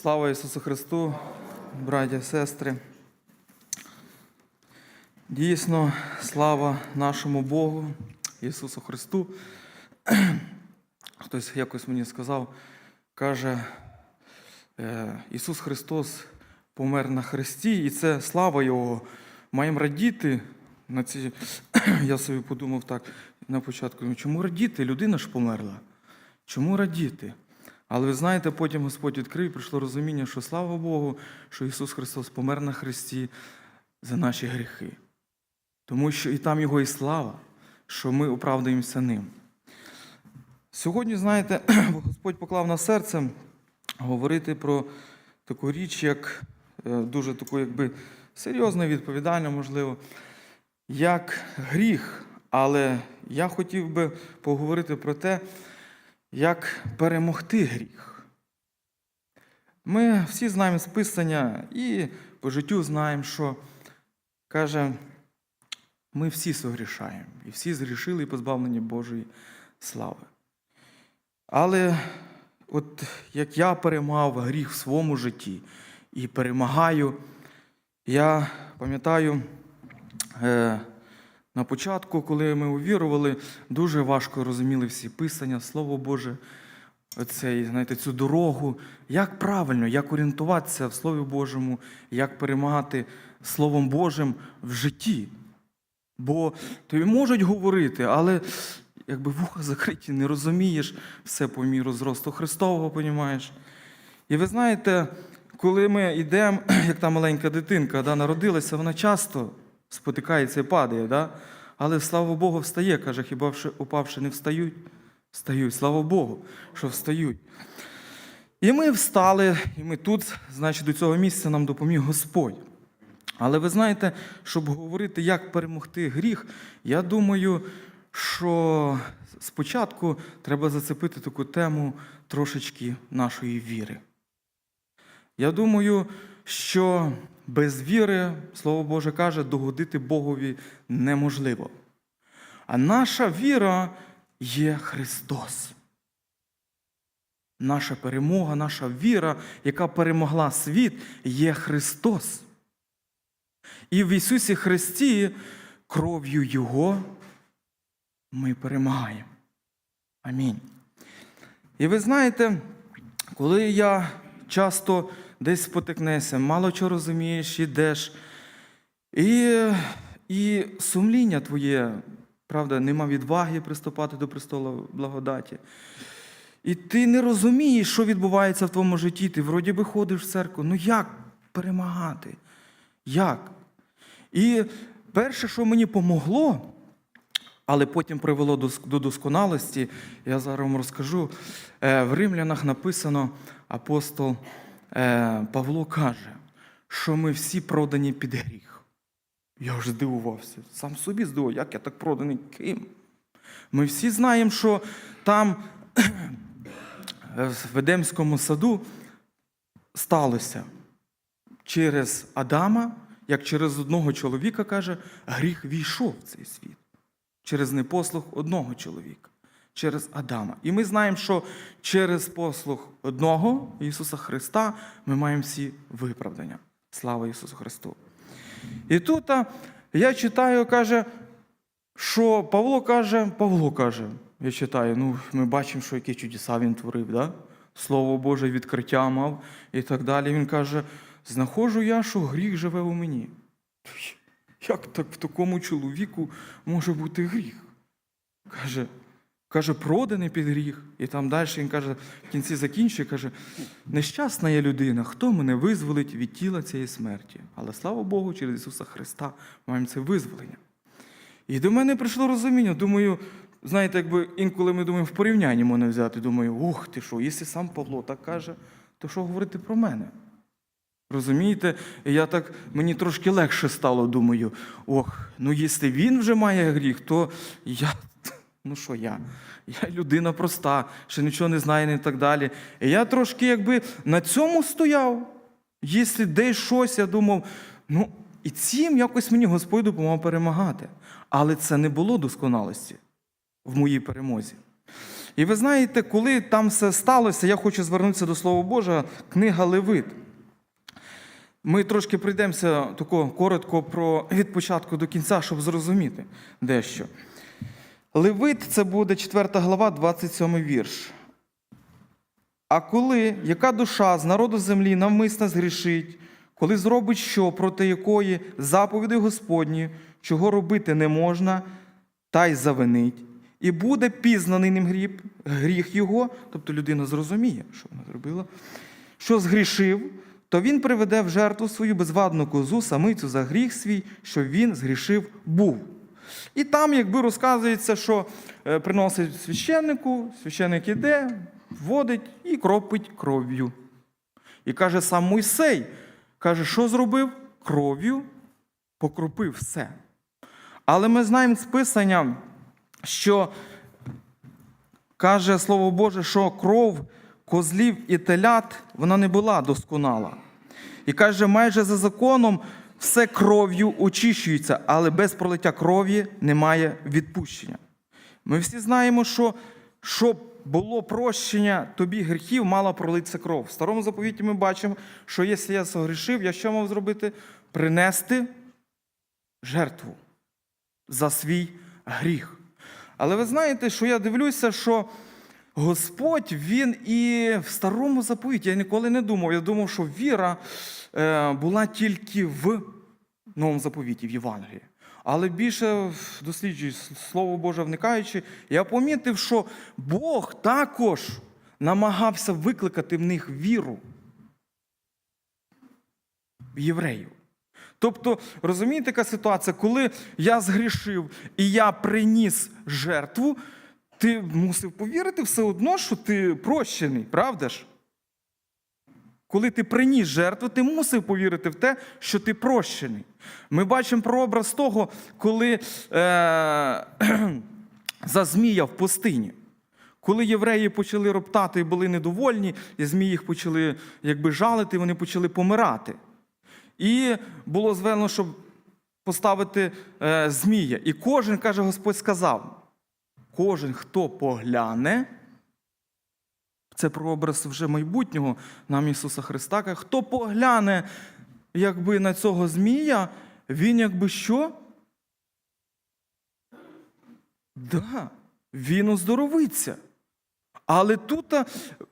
Слава Ісусу Христу, браття, сестри. Дійсно, слава нашому Богу, Ісусу Христу. Хтось якось мені сказав, каже, е, Ісус Христос помер на Христі, і це слава Його. Маємо радіти. На ці... Я собі подумав так на початку, ну, чому радіти? Людина ж померла. Чому радіти? Але ви знаєте, потім Господь відкрив, і прийшло розуміння, що слава Богу, що Ісус Христос помер на Христі за наші гріхи. Тому що і там Його і слава, що ми оправдаємося ним. Сьогодні, знаєте, Господь поклав на серце говорити про таку річ, як е, дуже таку, якби серйозну, відповідальну, можливо, як гріх. Але я хотів би поговорити про те, як перемогти гріх. Ми всі знаємо з Писання і по життю знаємо, що каже, ми всі согрішаємо, і всі згрішили і позбавлені Божої слави. Але от як я перемагав гріх в своєму житті і перемагаю, я пам'ятаю, е, на початку, коли ми увірували, дуже важко розуміли всі писання, Слово Боже, оцей, знаєте, цю дорогу, як правильно, як орієнтуватися в Слові Божому, як перемагати Словом Божим в житті. Бо тобі можуть говорити, але якби вуха закриті, не розумієш все по міру зросту Христового, понімаєш. І ви знаєте, коли ми йдемо, як та маленька дитинка да, народилася, вона часто спотикається і падає, да? але слава Богу, встає, каже, хіба упавши не встають? Встають, слава Богу, що встають. І ми встали, і ми тут, значить, до цього місця нам допоміг Господь. Але ви знаєте, щоб говорити, як перемогти гріх, я думаю, що спочатку треба зацепити таку тему трошечки нашої віри. Я думаю, що без віри, Слово Боже каже, догодити Богові неможливо. А наша віра є Христос. Наша перемога, наша віра, яка перемогла світ, є Христос. І в Ісусі Христі кров'ю Його ми перемагаємо. Амінь. І ви знаєте, коли я часто десь спотикнешся, мало чого розумієш, ідеш, і, і сумління твоє, правда, нема відваги приступати до престолу благодаті. І ти не розумієш, що відбувається в твоєму житті. Ти вроді би ходиш в церкву. Ну як перемагати? Як? І перше, що мені помогло, але потім привело до до досконалості, я зараз вам розкажу. Е, В римлянах написано, апостол е, Павло каже, що ми всі продані під гріх. Я аж здивувався. Сам собі здивував, як я так проданий ким? Ми всі знаємо, що там в Едемському саду сталося через Адама, як через одного чоловіка, каже, гріх війшов в цей світ. Через непослух одного чоловіка, через Адама. І ми знаємо, що через послух одного Ісуса Христа ми маємо всі виправдання. Слава Ісусу Христу! І тут а, я читаю, каже, що Павло каже, Павло каже, я читаю, ну, ми бачимо, що які чудеса він творив, да? Слово Боже відкриття мав і так далі. Він каже: знаходжу я, що гріх живе у мені. Як так в такому чоловіку може бути гріх? Каже, каже, проданий під гріх. І там далі він каже, в кінці закінчує, каже, нещасна я людина, хто мене визволить від тіла цієї смерті. Але слава Богу, через Ісуса Христа маємо це визволення. І до мене прийшло розуміння. Думаю, знаєте, якби інколи ми думаємо, в порівнянні мене взяти. Думаю, ух ти що, якщо сам Павло так каже, то що говорити про мене? Розумієте? Я так, мені трошки легше стало, думаю, ох, ну якщо він вже має гріх, то я, ну що я? Я людина проста, ще нічого не знаю і так далі. І я трошки якби на цьому стояв. Якщо десь щось, я думав, ну, і цим якось мені Господь допомагав перемагати. Але це не було досконалості в моїй перемозі. І ви знаєте, коли там все сталося, я хочу звернутися до Слова Божого, книга Левит. Ми трошки пройдемося тако коротко про від початку до кінця, щоб зрозуміти дещо. Левит це буде 4 глава, 27 вірш. А коли яка душа з народу землі навмисно згрішить, коли зробить що, проти якої заповіди Господні, чого робити не можна, та й завинить, і буде пізнаний ним гріх, гріх його, тобто людина зрозуміє, що вона зробила, що згрішив, то він приведе в жертву свою безвадну козу, самицю за гріх свій, що він згрішив був. І там, якби розказується, що е, приносить священнику, священник іде, вводить і кропить кров'ю. І каже сам Мойсей, каже, що зробив? Кров'ю покропив все. Але ми знаємо з Писання, що каже Слово Боже, що кров козлів і телят вона не була досконала. І каже, майже за законом все кров'ю очищується, але без пролиття крові немає відпущення. Ми всі знаємо, що щоб було прощення тобі гріхів, мала пролитися кров. В старому заповіті ми бачимо, що якщо я согрішив, я що мав зробити? Принести жертву за свій гріх. Але ви знаєте, що я дивлюся, що Господь, Він і в старому заповіті, я ніколи не думав. Я думав, що віра е, була тільки в новому заповіті, в Євангелії. Але більше досліджуючи Слово Боже вникаючи, я помітив, що Бог також намагався викликати в них віру в євреїв. Тобто, розумієте, яка ситуація, коли я згрішив і я приніс жертву, ти мусив повірити все одно, що ти прощений, правда ж? Коли ти приніс жертву, ти мусив повірити в те, що ти прощений. Ми бачимо прообраз того, коли е- за змія в пустині. Коли євреї почали роптати і були недовольні, і змії їх почали якби жалити, вони почали помирати. І було звелено, щоб поставити е, змія. І кожен, каже, Господь сказав: кожен, хто погляне, це прообраз вже майбутнього нам Ісуса Христа, хто погляне якби, на цього змія, він якби що? Да, він оздоровиться. Але тут,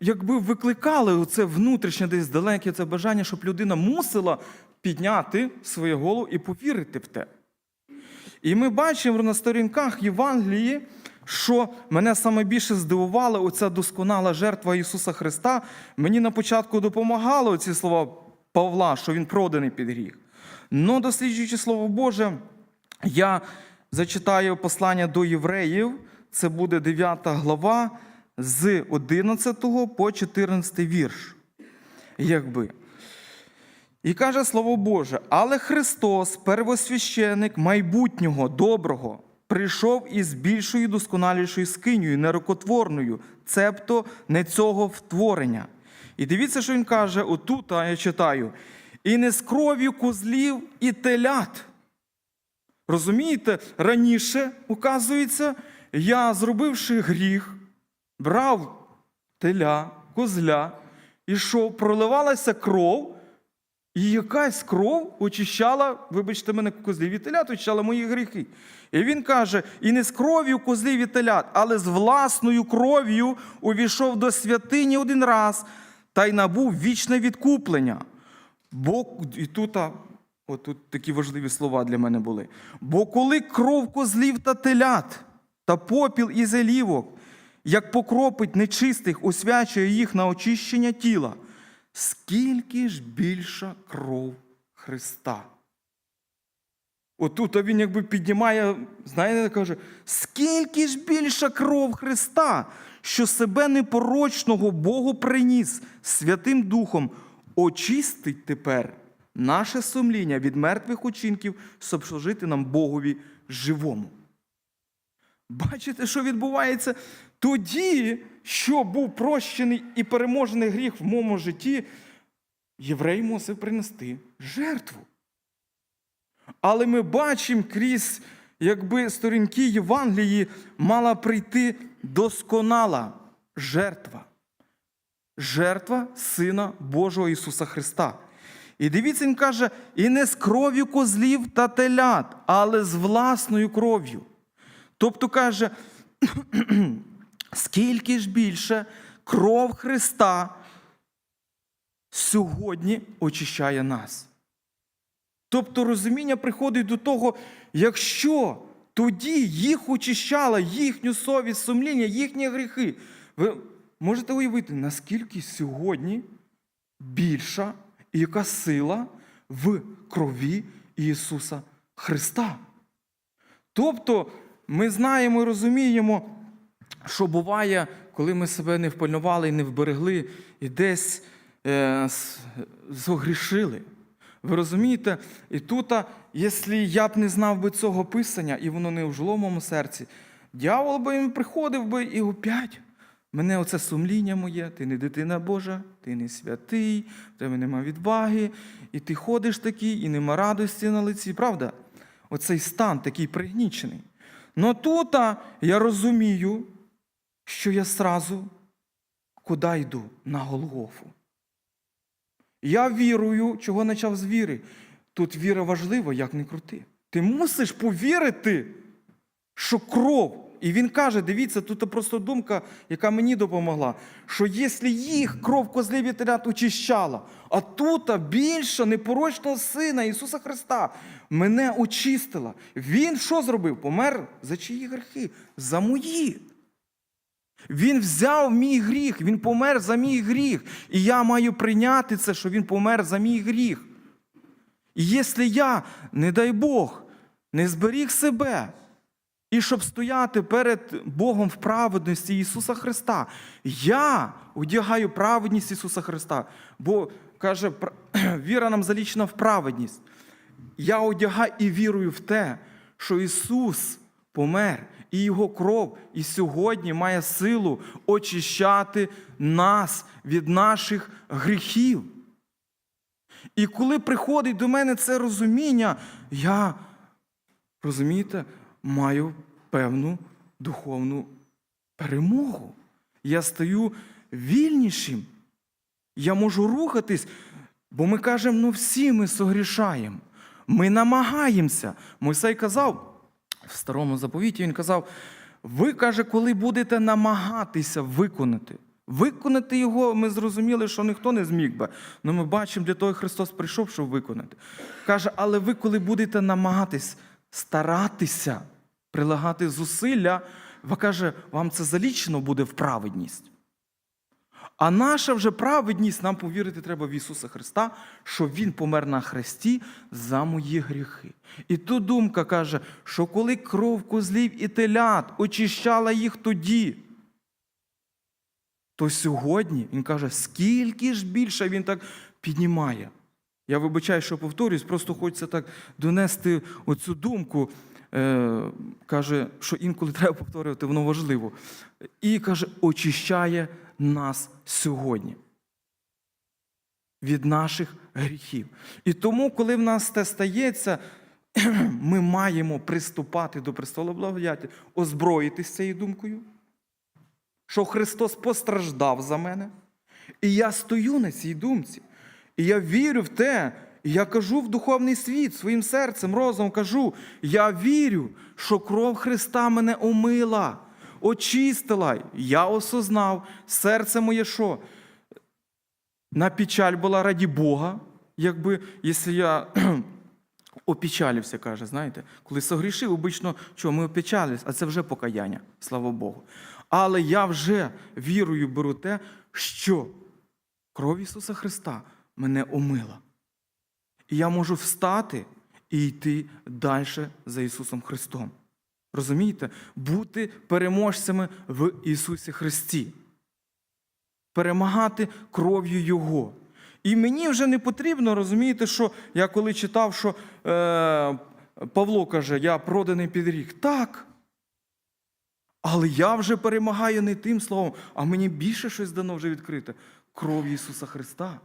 якби викликали оце внутрішнє десь далеке це бажання, щоб людина мусила підняти свою голову і повірити в те. І ми бачимо на сторінках Євангелії, що мене саме більше здивувала оця досконала жертва Ісуса Христа. Мені на початку допомагали ці слова Павла, що Він проданий під гріх. Но досліджуючи Слово Боже, я зачитаю послання до євреїв, це буде 9 глава з 11 по 14 вірш. Якби. І каже Слово Боже, але Христос, первосвященик майбутнього, доброго, прийшов із більшою досконалішою скиньою, нерокотворною, цебто не цього втворення. І дивіться, що він каже, отут, а я читаю, і не з кров'ю козлів і телят. Розумієте, раніше, указується, я, зробивши гріх, брав теля, козля, і що проливалася кров, і якась кров очищала, вибачте мене, козлів і телят, очищала мої гріхи. І він каже: і не з кров'ю козлів і телят, але з власною кров'ю увійшов до святині один раз та й набув вічне відкуплення. Бо і тут, а, от тут такі важливі слова для мене були. Бо коли кров козлів та телят та попіл із елівок, як покропить нечистих, освячує їх на очищення тіла, скільки ж більша кров Христа. Отут він якби піднімає, знаєте, каже, скільки ж більша кров Христа, що себе непорочного Богу приніс Святим Духом, очистить тепер наше сумління від мертвих учинків, щоб служити нам Богові живому. Бачите, що відбувається? Тоді, що був прощений і переможений гріх в моєму житті, єврей мусив принести жертву. Але ми бачимо крізь якби сторінки Євангелії мала прийти досконала жертва. Жертва Сина Божого Ісуса Христа. І дивіться, Він каже, і не з кров'ю козлів та телят, але з власною кров'ю. Тобто каже, скільки ж більше кров Христа сьогодні очищає нас. Тобто розуміння приходить до того, якщо тоді їх очищала їхню совість, сумління, їхні гріхи. Ви можете уявити, наскільки сьогодні більша і яка сила в крові Ісуса Христа. Тобто ми знаємо і розуміємо, що буває, коли ми себе не впильнували і не вберегли, і десь е, зогрішили. Ви розумієте? І тут, якщо я б не знав би цього писання, і воно не в моєму серці, дьявол би їм приходив би і опять. Мене оце сумління моє, ти не дитина Божа, ти не святий, в тебе нема відваги, і ти ходиш такий, і нема радості на лиці, правда? Оцей стан такий пригнічений. Но тут я розумію, що я сразу куди йду? На Голгофу. Я вірую, чого почав з віри. Тут віра важлива, як не крути. Ти мусиш повірити, що кров. І він каже: дивіться, тут просто думка, яка мені допомогла, що якщо їх кров козлів і телят очищала, а тут більша непорочного сина Ісуса Христа мене очистила. Він що зробив? Помер за чиї грехи? За мої. Він взяв мій гріх, він помер за мій гріх. І я маю прийняти це, що він помер за мій гріх. І якщо я, не дай Бог, не зберіг себе, і щоб стояти перед Богом в праведності Ісуса Христа, я одягаю праведність Ісуса Христа, бо каже, віра нам залічена в праведність. Я одягаю і вірую в те, що Ісус помер, і Його кров і сьогодні має силу очищати нас від наших гріхів. І коли приходить до мене це розуміння, я, розумієте, маю певну духовну перемогу. Я стаю вільнішим. Я можу рухатись, бо ми кажемо, ну всі ми согрішаємо. Ми намагаємося. Мойсей казав в старому заповіті, він казав: ви каже, коли будете намагатися виконати. Виконати його, ми зрозуміли, що ніхто не зміг би. Ну ми бачимо, для того Христос прийшов, щоб виконати. Каже, але ви, коли будете намагатись старатися, прилагати зусилля, ви каже, вам це залічено буде в праведність. А наша вже праведність, нам повірити треба в Ісуса Христа, що Він помер на хресті за мої гріхи. І тут думка каже, що коли кров козлів і телят очищала їх тоді, то сьогодні він каже, скільки ж більше він так піднімає. Я вибачаю, що повторюсь, просто хочеться так донести оцю думку. Е, каже, що інколи треба повторювати, воно важливо. І каже, очищає нас сьогодні від наших гріхів. І тому, коли в нас це стається, ми маємо приступати до престолу благодяті, озброїтися цією думкою, що Христос постраждав за мене, і я стою на цій думці. І я вірю в те, і я кажу в духовний світ своїм серцем, розумом кажу, я вірю, що кров Христа мене омила, очистила. Я осознав, серце моє що? На печаль була раді Бога, якби, якщо я опечалився, каже, знаєте, коли согрішив, обично, що ми опечалились, а це вже покаяння, слава Богу. Але я вже вірою беру те, що кров Ісуса Христа мене омила. І я можу встати і йти далі за Ісусом Христом. Розумієте? Бути переможцями в Ісусі Христі. Перемагати кров'ю Його. І мені вже не потрібно, розумієте, що я коли читав, що е, Павло каже, я проданий під рік. Так. Але я вже перемагаю не тим словом, а мені більше щось дано вже відкрите. Кров Ісуса Христа.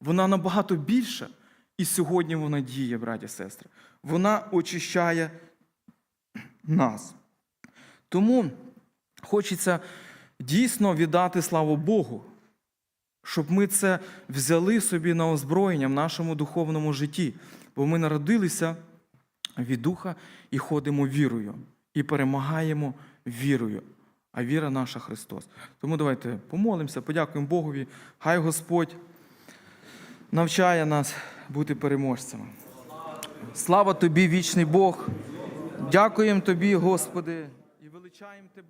Вона набагато більша. І сьогодні вона діє, браті сестри. Вона очищає нас. Тому хочеться дійсно віддати славу Богу, щоб ми це взяли собі на озброєння в нашому духовному житті. Бо ми народилися від Духа і ходимо вірою, і перемагаємо вірою. А віра наша Христос. Тому давайте помолимося, подякуємо Богові. Хай Господь навчає нас бути переможцями. Слава тобі, вічний Бог! Дякуємо тобі, Господи, і величаємо тебе.